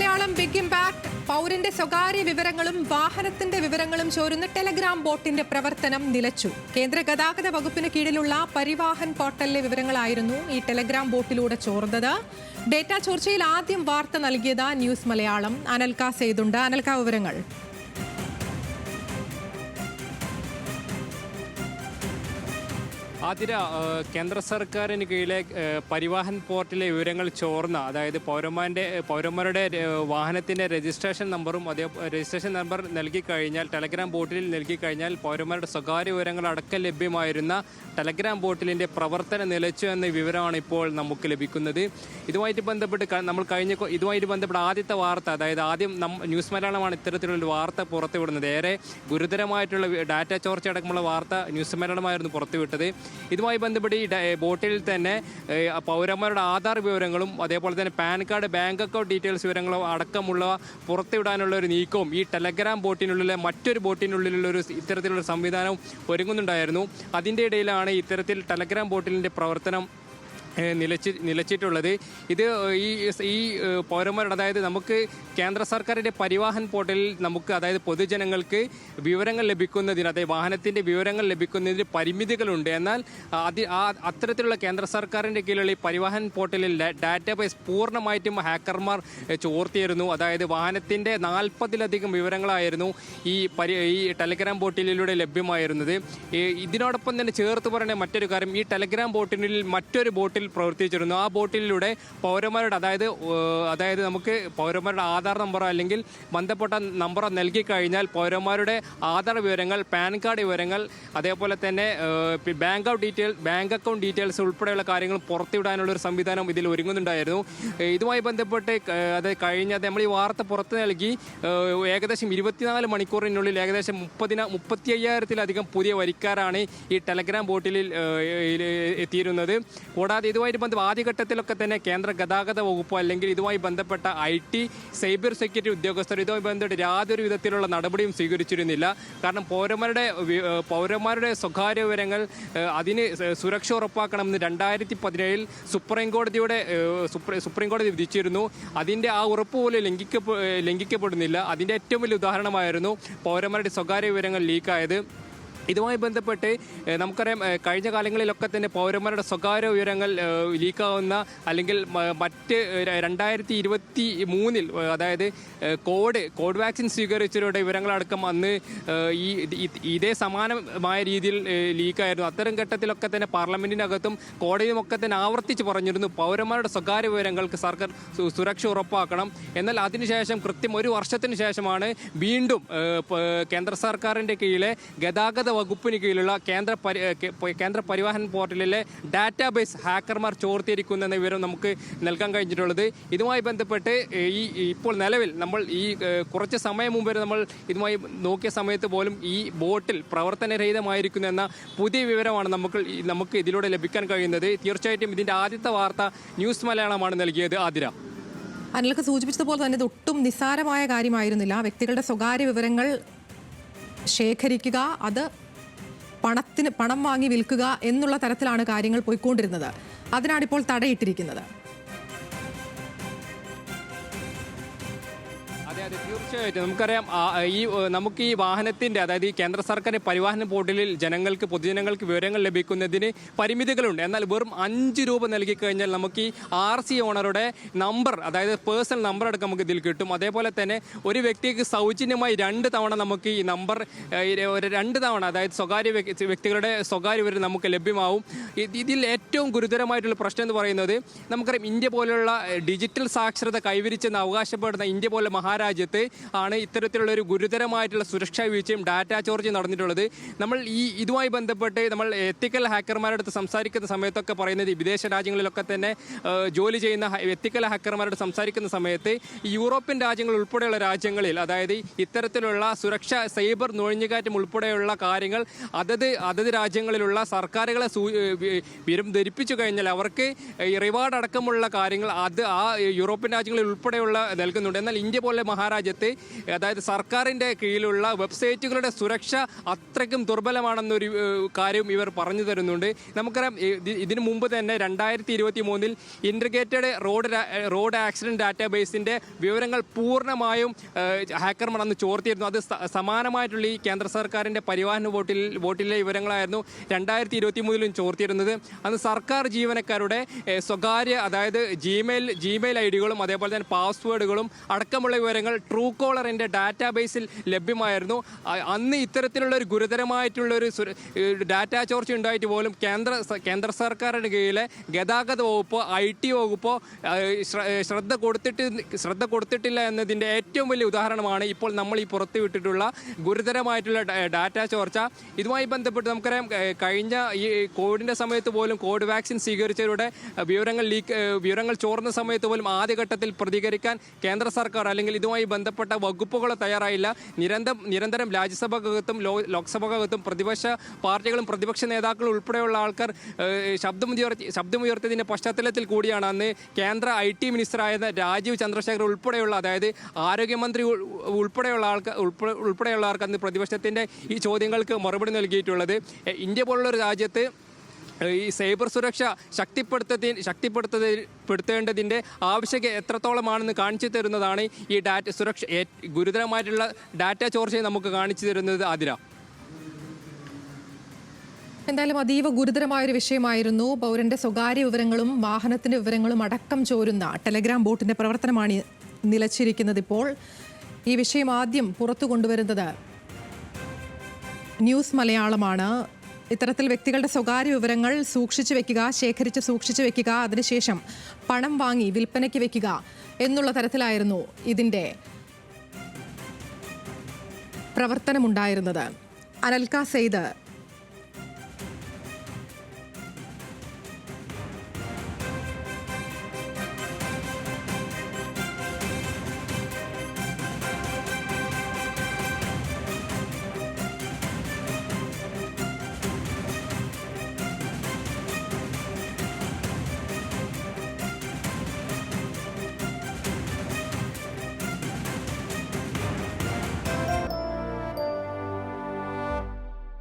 Malayalam big impact പൗരന്റെ സ്വകാര്യ വിവരങ്ങളും വാഹനത്തിന്റെ വിവരങ്ങളും ചോരുന്ന ടെലഗ്രാം ബോട്ടിന്റെ പ്രവർത്തനം നിലച്ചു. കേന്ദ്ര ഗതാഗത വകുപ്പിന് കീഴിലുള്ള പരിവാഹൻ പോർട്ടലിലെ വിവരങ്ങളായിരുന്നു ഈ ടെലഗ്രാം ബോട്ടിലൂടെ ചോർന്നത്. ഡേറ്റ ചോർച്ചയിൽ ആദ്യം വാർത്ത നൽകിയത് ന്യൂസ് മലയാളം. അനൽക സേതുണ്ട് അനൽക വിവരങ്ങൾ. ഏഹ്, കേന്ദ്ര സർക്കാരിന് കീഴിലെ പരിവാഹൻ പോർട്ടിലെ വിവരങ്ങൾ ചോർന്ന അതായത് പൗരന്മാരുടെ പൗരന്മാരുടെ വാഹനത്തിന്റെ രജിസ്ട്രേഷൻ നമ്പറും അതേ രജിസ്ട്രേഷൻ നമ്പർ നൽകി കഴിഞ്ഞാൽ ടെലഗ്രാം ബോട്ടിൽ നൽകി കഴിഞ്ഞാൽ പൗരന്മാരുടെ സ്വകാര്യ വിവരങ്ങൾ അടക്കം ലഭ്യമായിരുന്ന ടെലഗ്രാം ബോട്ടിലിന്റെ പ്രവർത്തനം നിലച്ചു എന്ന വിവരമാണ് ഇപ്പോൾ നമുക്ക് ലഭിക്കുന്നത്. ഇതുമായിട്ട് ബന്ധപ്പെട്ട് നമ്മൾ കഴിഞ്ഞ ഇതുമായിട്ട് ബന്ധപ്പെട്ട ആദ്യത്തെ വാർത്ത അതായത് ആദ്യം ന്യൂസ് മലയാളമാണ് ഇത്തരത്തിലുള്ള വാർത്ത പുറത്തുവിടുന്നത്. ഏറെ ഗുരുതരമായിട്ടുള്ള ഡാറ്റ ചോർച്ച അടക്കമുള്ള വാർത്ത ന്യൂസ് മലയാളമായിരുന്നു പുറത്തുവിട്ടത്. ഇതുമായി ബന്ധപ്പെട്ട് ഈ ബോട്ടിൽ തന്നെ പൗരന്മാരുടെ ആധാർ വിവരങ്ങളും അതേപോലെ തന്നെ PAN card bank account details വിവരങ്ങളും അടക്കമുള്ള പുറത്തുവിടാനുള്ള ഒരു നീക്കവും ഈ ടെലഗ്രാം ബോട്ടിനുള്ളിലെ മറ്റൊരു ബോട്ടിനുള്ളിലുള്ള ഒരു ഇത്തരത്തിലുള്ള സംവിധാനം ഒരുങ്ങുന്നുണ്ടായിരുന്നു. അതിന്റെ ഇടയിലാണ് ഇത്തരത്തിൽ ടെലഗ്രാം ബോട്ടിലിന്റെ പ്രവർത്തനം നിലച്ച് നിലച്ചിട്ടുള്ളത്. ഇത് ഈ ഈ പൗരന്മാരുടെ അതായത് നമുക്ക് കേന്ദ്ര സർക്കാരിന്റെ പരിവാഹൻ പോർട്ടലിൽ നമുക്ക് അതായത് പൊതുജനങ്ങൾക്ക് വിവരങ്ങൾ ലഭിക്കുന്നതിന് അതായത് വാഹനത്തിന്റെ വിവരങ്ങൾ ലഭിക്കുന്നതിന് പരിമിതികളുണ്ട്. എന്നാൽ അതി അത്തരത്തിലുള്ള കേന്ദ്ര സർക്കാരിന്റെ കീഴിലുള്ള ഈ പരിവാഹൻ പോർട്ടലിൽ ഡാറ്റാബേസ് പൂർണമായിട്ടും ഹാക്കർമാർ ചോർത്തിയിരുന്നു. അതായത് വാഹനത്തിന്റെ നാൽപ്പതിലധികം വിവരങ്ങളായിരുന്നു ഈ പരി ഈ ടെലഗ്രാം ബോട്ടിലൂടെ ലഭ്യമായിരുന്നത്. ഇതിനോടൊപ്പം തന്നെ ചേർത്ത് പറയുന്ന മറ്റൊരു കാര്യം ഈ ടെലഗ്രാം ബോട്ടിനിൽ മറ്റൊരു ബോട്ടിൽ പ്രവർത്തിച്ചിരുന്നു. ആ ബോട്ടിലൂടെ പൗരന്മാരുടെ അതായത് അതായത് നമുക്ക് പൗരന്മാരുടെ ആധാർ നമ്പറോ അല്ലെങ്കിൽ ബന്ധപ്പെട്ട നമ്പറോ നൽകി കഴിഞ്ഞാൽ പൗരന്മാരുടെ ആധാർ വിവരങ്ങൾ പാൻ കാർഡ് വിവരങ്ങൾ അതേപോലെ തന്നെ bank detail bank account details ഉൾപ്പെടെയുള്ള കാര്യങ്ങൾ പുറത്തുവിടാനുള്ള ഒരു സംവിധാനം ഇതിൽ ഒരുങ്ങുന്നുണ്ടായിരുന്നു. ഇതുമായി ബന്ധപ്പെട്ട് അത് കഴിഞ്ഞ നമ്മൾ ഈ വാർത്ത പുറത്ത് നൽകി ഏകദേശം ഇരുപത്തിനാല് മണിക്കൂറിനുള്ളിൽ ഏകദേശം മുപ്പതിന മുപ്പത്തി അയ്യായിരത്തിലധികം പുതിയ വരിക്കാരാണ് ഈ ടെലഗ്രാം ബോട്ടിലിൽ എത്തിയിരുന്നത്. കൂടാതെ ഇതുമായിട്ട് ബന്ധപ്പെട്ട ആദ്യഘട്ടത്തിലൊക്കെ തന്നെ കേന്ദ്ര ഗതാഗത വകുപ്പ് അല്ലെങ്കിൽ ഇതുമായി ബന്ധപ്പെട്ട ഐ ടി സൈബർ സെക്യൂരിറ്റി ഉദ്യോഗസ്ഥർ ഇതുമായി ബന്ധപ്പെട്ട് യാതൊരു വിധത്തിലുള്ള നടപടിയും സ്വീകരിച്ചിരുന്നില്ല. കാരണം പൗരന്മാരുടെ പൗരന്മാരുടെ സ്വകാര്യ വിവരങ്ങൾ അതിന് സുരക്ഷ ഉറപ്പാക്കണമെന്ന് രണ്ടായിരത്തി പതിനേഴിൽ സുപ്രീം കോടതിയുടെ സുപ്രീം കോടതി വിധിച്ചിരുന്നു. അതിന്റെ ആ ഉറപ്പ് പോലും ലംഘിക്കപ്പെടുന്നില്ല. അതിന്റെ ഏറ്റവും വലിയ ഉദാഹരണമായിരുന്നു പൗരന്മാരുടെ സ്വകാര്യ വിവരങ്ങൾ ലീക്കായത്. ഇതുമായി ബന്ധപ്പെട്ട് നമുക്കറിയാം കഴിഞ്ഞ കാലങ്ങളിലൊക്കെ തന്നെ പൗരന്മാരുടെ സ്വകാര്യ വിവരങ്ങൾ ലീക്കാവുന്ന അല്ലെങ്കിൽ മറ്റ് രണ്ടായിരത്തി ഇരുപത്തി മൂന്നിൽ അതായത് കോഡ് കോഡ് വാക്സിൻ സ്വീകരിച്ചവരുടെ വിവരങ്ങളടക്കം അന്ന് ഈ ഇതേ സമാനമായ രീതിയിൽ ലീക്കായിരുന്നു. അത്തരം ഘട്ടത്തിലൊക്കെ തന്നെ പാർലമെന്റിനകത്തും കോടതിയുമൊക്കെ തന്നെ ആവർത്തിച്ച് പറഞ്ഞിരുന്നു പൗരന്മാരുടെ സ്വകാര്യ വിവരങ്ങൾക്ക് സർക്കാർ സുരക്ഷ ഉറപ്പാക്കണം. എന്നാൽ അതിനുശേഷം കൃത്യം ഒരു വർഷത്തിന് ശേഷമാണ് വീണ്ടും കേന്ദ്ര സർക്കാരിന്റെ കീഴിലെ ഗതാഗത വകുപ്പിന് കീഴിലുള്ള കേന്ദ്ര കേന്ദ്ര പരിവാഹൻ പോർട്ടലിലെ ഡാറ്റാബേസ് ഹാക്കർമാർ ചോർത്തിയിരിക്കുന്നു എന്ന വിവരം നമുക്ക് നൽകാൻ കഴിഞ്ഞിട്ടുള്ളത്. ഇതുമായി ബന്ധപ്പെട്ട് ഈ ഇപ്പോൾ നിലവിൽ നമ്മൾ ഈ കുറച്ച് സമയം മുമ്പ് നമ്മൾ ഇതുമായി നോക്കിയ സമയത്ത് പോലും ഈ ബോട്ടിൽ പ്രവർത്തനരഹിതമായിരിക്കുന്നു എന്ന പുതിയ വിവരമാണ് നമുക്ക് നമുക്ക് ഇതിലൂടെ ലഭിക്കാൻ കഴിയുന്നത്. തീർച്ചയായിട്ടും ഇതിന്റെ ആദ്യത്തെ വാർത്ത ന്യൂസ് മലയാളമാണ് നൽകിയത്. ആതിര. അനിലൊക്കെ സൂചിപ്പിച്ചതുപോലെ തന്നെ ഇത് ഒട്ടും നിസ്സാരമായ കാര്യമായിരുന്നില്ല. വ്യക്തികളുടെ സ്വകാര്യ വിവരങ്ങൾ ശേഖരിക്കുക അത് പണത്തിന് പണം വാങ്ങി വിൽക്കുക എന്നുള്ള തരത്തിലാണ് കാര്യങ്ങൾ പോയിക്കൊണ്ടിരുന്നത്. അതിനാണ് ഇപ്പോൾ തടയിട്ടിരിക്കുന്നത്. അതെ അതെ. തീർച്ചയായിട്ടും. നമുക്കറിയാം ഈ നമുക്ക് ഈ വാഹനത്തിന്റെ അതായത് ഈ കേന്ദ്ര സർക്കാരിന്റെ പരിവാഹന പോർട്ടലിൽ ജനങ്ങൾക്ക് പൊതുജനങ്ങൾക്ക് വിവരങ്ങൾ ലഭിക്കുന്നതിന് പരിമിതികളുണ്ട്. എന്നാൽ വെറും അഞ്ച് രൂപ നൽകി കഴിഞ്ഞാൽ നമുക്ക് ഈ ആർ സി ഓണറുടെ നമ്പർ അതായത് പേഴ്സണൽ നമ്പർ അടക്കം നമുക്ക് ഇതിൽ കിട്ടും. അതേപോലെ തന്നെ ഒരു വ്യക്തിക്ക് സൗജന്യമായി രണ്ട് തവണ നമുക്ക് ഈ നമ്പർ രണ്ട് തവണ അതായത് സ്വകാര്യ വ്യക്തികളുടെ സ്വകാര്യ വിവരം നമുക്ക് ലഭ്യമാവും. ഇതിൽ ഏറ്റവും ഗുരുതരമായിട്ടുള്ള പ്രശ്നം എന്ന് പറയുന്നത് നമുക്കറിയാം ഇന്ത്യ പോലെയുള്ള ഡിജിറ്റൽ സാക്ഷരത കൈവരിച്ചെന്ന് അവകാശപ്പെടുന്ന ഇന്ത്യ പോലെ മഹാരാജ്യത്ത് ആണ് ഇത്തരത്തിലുള്ള ഒരു ഗുരുതരമായിട്ടുള്ള സുരക്ഷാ വീഴ്ചയും ഡാറ്റ ചോർജ് നടന്നിട്ടുള്ളത്. നമ്മൾ ഈ ഇതുമായി ബന്ധപ്പെട്ട് നമ്മൾ എത്തിക്കൽ ഹാക്കർമാരുടെ അടുത്ത് സംസാരിക്കുന്ന സമയത്തൊക്കെ പറയുന്നത് വിദേശ രാജ്യങ്ങളിലൊക്കെ തന്നെ ജോലി ചെയ്യുന്ന എത്തിക്കൽ ഹാക്കർമാരോട് സംസാരിക്കുന്ന സമയത്ത് യൂറോപ്യൻ രാജ്യങ്ങൾ ഉൾപ്പെടെയുള്ള രാജ്യങ്ങളിൽ അതായത് ഇത്തരത്തിലുള്ള സുരക്ഷ സൈബർ നുഴഞ്ഞുകയറ്റം ഉൾപ്പെടെയുള്ള കാര്യങ്ങൾ അതത് അതത് രാജ്യങ്ങളിലുള്ള സർക്കാരുകളെ വിരും ധരിപ്പിച്ചു കഴിഞ്ഞാൽ അവർക്ക് റിവാർഡ് അടക്കമുള്ള കാര്യങ്ങൾ അത് ആ യൂറോപ്യൻ രാജ്യങ്ങളിൽ ഉൾപ്പെടെയുള്ള നൽകുന്നുണ്ട്. എന്നാൽ ഇന്ത്യ പോലെ മഹാ രാജ്യത്ത് അതായത് സർക്കാരിന്റെ കീഴിലുള്ള വെബ്സൈറ്റുകളുടെ സുരക്ഷ അത്രയ്ക്കും ദുർബലമാണെന്നൊരു കാര്യം ഇവർ പറഞ്ഞു തരുന്നുണ്ട്. നമുക്കറിയാം ഇതിനു മുമ്പ് തന്നെ രണ്ടായിരത്തി ഇരുപത്തി മൂന്നിൽ ഇന്റഗ്രേറ്റഡ് റോഡ് റോഡ് ആക്സിഡന്റ് ഡാറ്റാബേസിന്റെ വിവരങ്ങൾ പൂർണമായും ഹാക്കർമാർ അന്ന് ചോർത്തിയിരുന്നു അത് സമാനമായിട്ടുള്ള ഈ കേന്ദ്ര സർക്കാരിന്റെ പരിവാഹന വോട്ടിൽ വോട്ടിലെ വിവരങ്ങളായിരുന്നു രണ്ടായിരത്തി ഇരുപത്തി മൂന്നിലും ചോർത്തിയിരുന്നത്. അന്ന് സർക്കാർ ജീവനക്കാരുടെ സ്വകാര്യ അതായത് ജിമെയിൽ ജിമെയിൽ ഐ ഡികളും അതേപോലെ തന്നെ പാസ്വേഡുകളും അടക്കമുള്ള വിവരങ്ങൾ ട്രൂ കോളറിന്റെ ഡാറ്റാബേസിൽ ലഭ്യമായിരുന്നു. അന്ന് ഇത്തരത്തിലുള്ള ഒരു ഒരു ഡാറ്റാ ചോർച്ച ഉണ്ടായിട്ട് പോലും കേന്ദ്ര കേന്ദ്ര സർക്കാരിന്റെ കീഴിലെ ഗതാഗത വകുപ്പോ ഐ ടി വകുപ്പോ ശ്രദ്ധ കൊടുത്തിട്ട് ശ്രദ്ധ കൊടുത്തിട്ടില്ല എന്നതിന്റെ ഏറ്റവും വലിയ ഉദാഹരണമാണ് ഇപ്പോൾ നമ്മൾ ഈ പുറത്ത് വിട്ടിട്ടുള്ള ഗുരുതരമായിട്ടുള്ള ഡാറ്റ ചോർച്ച. ഇതുമായി ബന്ധപ്പെട്ട് നമുക്കറിയാം കഴിഞ്ഞ ഈ കോവിഡിന്റെ സമയത്ത് പോലും കോവിഡ് വാക്സിൻ സ്വീകരിച്ചവരുടെ വിവരങ്ങൾ ലീക്ക് വിവരങ്ങൾ ചോർന്ന സമയത്ത് പോലും ആദ്യഘട്ടത്തിൽ പ്രതികരിക്കാൻ കേന്ദ്ര സർക്കാർ അല്ലെങ്കിൽ ഇതുമായി ബന്ധപ്പെട്ട വകുപ്പുകൾ തയ്യാറായില്ല. നിരന്തരം നിരന്തരം രാജ്യസഭകത്തും ലോ ലോക്സഭകത്തും പ്രതിപക്ഷ പാർട്ടികളും പ്രതിപക്ഷ നേതാക്കളും ഉൾപ്പെടെയുള്ള ആൾക്കാർ ശബ്ദമുയർത്തി ശബ്ദമുയർത്തിയതിന്റെ പശ്ചാത്തലത്തിൽ കൂടിയാണ് അന്ന് കേന്ദ്ര ഐ ടി മിനിസ്റ്ററായിരുന്ന രാജീവ് ചന്ദ്രശേഖർ ഉൾപ്പെടെയുള്ള അതായത് ആരോഗ്യമന്ത്രി ഉൾ- ഉൾപ്പെടെയുള്ള ആൾക്കാർ ഉൾപ്പെടെയുള്ള ആൾക്കാർ അന്ന് പ്രതിപക്ഷത്തിന്റെ ഈ ചോദ്യങ്ങൾക്ക് മറുപടി നൽകിയിട്ടുള്ളത്. ഇന്ത്യ പോലുള്ള ഒരു രാജ്യത്ത് ഈ സൈബർ സുരക്ഷ ശക്തിപ്പെടുത്തതി ശക്തിപ്പെടുത്തപ്പെടുത്തേണ്ടതിന്റെ ആവശ്യകത എത്രത്തോളമാണെന്ന് കാണിച്ചു തരുന്നതാണ് ഈ ഡാറ്റ സുരക്ഷ ഗുരുതരമായിട്ടുള്ള ഡാറ്റ ചോർച്ചയെ നമുക്ക് കാണിച്ചു തരുന്നത് ആതിര. എന്തായാലും അതീവ ഗുരുതരമായ ഒരു വിഷയമായിരുന്നു. പൗരന്റെ സ്വകാര്യ വിവരങ്ങളും വാഹനത്തിന്റെ വിവരങ്ങളും അടക്കം ചോരുന്ന ടെലഗ്രാം ബോട്ടിന്റെ പ്രവർത്തനമാണ് നിലച്ചിരിക്കുന്നത് ഇപ്പോൾ. ഈ വിഷയം ആദ്യം പുറത്തു കൊണ്ടുവരുന്നത് ന്യൂസ് മലയാളമാണ്. ഇത്തരത്തിൽ വ്യക്തികളുടെ സ്വകാര്യ വിവരങ്ങൾ സൂക്ഷിച്ചു വെക്കുക ശേഖരിച്ച് സൂക്ഷിച്ചു വെക്കുക അതിനുശേഷം പണം വാങ്ങി വിൽപ്പനയ്ക്ക് വെക്കുക എന്നുള്ള തരത്തിലായിരുന്നു ഇതിന്റെ പ്രവർത്തനമുണ്ടായിരുന്നത്. അനൽക സെയ്ദ്